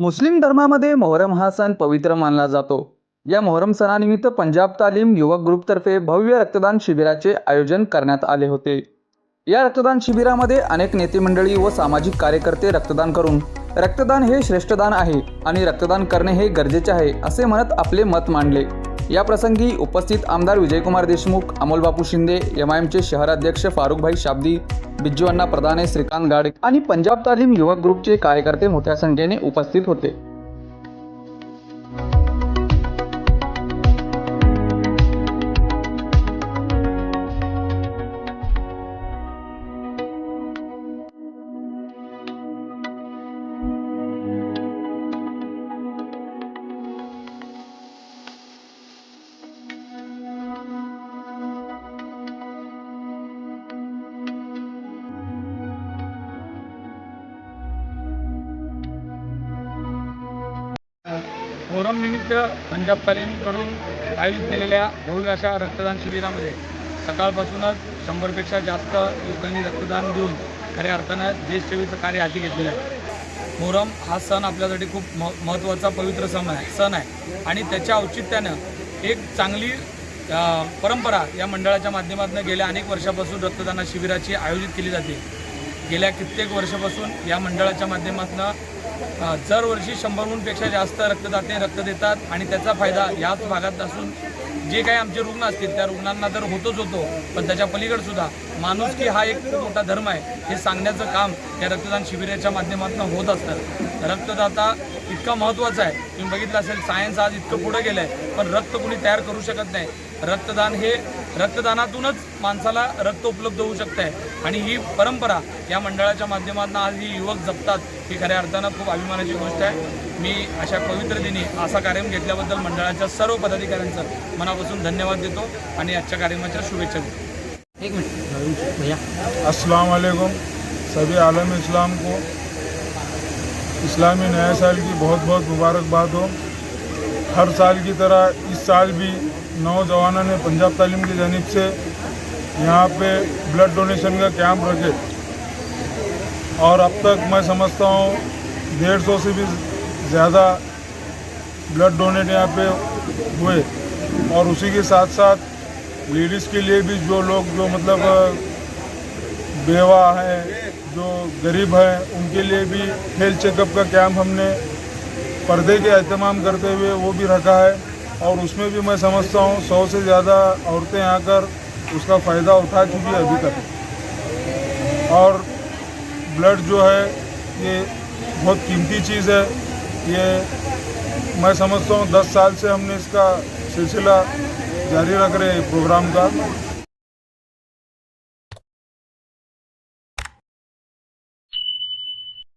मुस्लिम धर्मामध्ये मोहरम हा सण पवित्र मानला जातो. या मोहरम सणानिमित्त पंजाब तालीम युवक ग्रुपतर्फे भव्य रक्तदान शिबिराचे आयोजन करण्यात आले होते. या रक्तदान शिबिरामध्ये अनेक नेते मंडळी व सामाजिक कार्यकर्ते रक्तदान करून रक्तदान हे श्रेष्ठदान आहे आणि रक्तदान करणे हे गरजेचे आहे असे म्हणत आपले मत मांडले. याप्रसंगी उपस्थित आमदार विजयकुमार देशमुख अमोलबापू शिंदे एम आय एमचे शहराध्यक्ष फारुखभाई शाब्दी बिज्जू अण्णा प्रधाने श्रीकांत गाडे आणि पंजाब तालीम युवक ग्रुपचे कार्यकर्ते मोठ्या संख्येने उपस्थित होते. फोरमनिमित्त पंजाब तालीमकडून आयोजित केलेल्या भव्य अशा रक्तदान शिबिरामध्ये सकाळपासूनच शंभरपेक्षा जास्त लोकांनी रक्तदान देऊन खऱ्या अर्थानं देशसेवेचं कार्य हाती घेतलेलं आहे. मोहरम हा सण आपल्यासाठी खूप म महत्त्वाचा पवित्र सण आहे सण आहे. आणि त्याच्या औचित्यानं एक चांगली परंपरा या मंडळाच्या माध्यमातून गेल्या अनेक वर्षापासून रक्तदान शिबिराची आयोजित केली जाते. गेल्या कित्येक वर्षापासून या मंडळाच्या माध्यमातून दरवर्षी शंभरहूनपेक्षा जास्त रक्तदाते रक्त देतात आणि त्याचा फायदा याच भागात असून जे काही आमचे रुग्ण असतील त्या रुग्णांना तर होतोच होतो पण त्याच्या पलीकडे सुद्धा. माणूस की हा एक खूप मोठा धर्म आहे हे सांगण्याचं काम या रक्तदान शिबिराच्या माध्यमातून होत असतं. रक्तदाता इतका महत्त्वाचा आहे. तुम्ही बघितलं असेल सायन्स आज इतकं पुढं गेलं आहे पण रक्त कुणी तयार करू शकत नाही. रक्तदान हे रक्तदानातूनच माणसाला रक्त उपलब्ध होऊ शकतं आहे आणि ही परंपरा या मंडळाच्या माध्यमातून आज ही युवक जपतात ही खऱ्या अर्थानं खूप अभिमानाची गोष्ट आहे. मी अशा पवित्र दिनी असा कार्यक्रम घेतल्याबद्दल मंडळाच्या सर्व पदाधिकाऱ्यांचं मनापासून धन्यवाद देतो आणि आजच्या कार्यक्रमाच्या शुभेच्छा देतो. एक मिनिट. भैया. अस्सलाम वालेकुम सभी आलम इस्लाम को इस्लामी नया साल की बहुत बहुत मुबारकबाद हो। हर साल की तरह इस साल भी नौजवानों ने पंजाब तालीम की जानब से यहाँ पे ब्लड डोनेशन का कैंप रखे और अब तक मैं समझता हूँ डेढ़ सौ से भी ज़्यादा ब्लड डोनेट यहाँ पे हुए। और उसी के साथ साथ लेडीज़ के लिए भी जो लोग, जो मतलब बेवा हैं, जो गरीब हैं, उनके लिए भी हेल्थ चेकअप का कैंप हमने पर्दे के अहतमाम करते हुए वो भी रखा है। और उसमें भी मैं समझता हूँ सौ से ज़्यादा औरतें आकर उसका फ़ायदा उठा चुकी है अभी तक। और ब्लड जो है, ये बहुत कीमती चीज़ है। ये मैं समझता हूँ दस साल से हमने इसका सिलसिला जारी रख रहे प्रोग्राम का।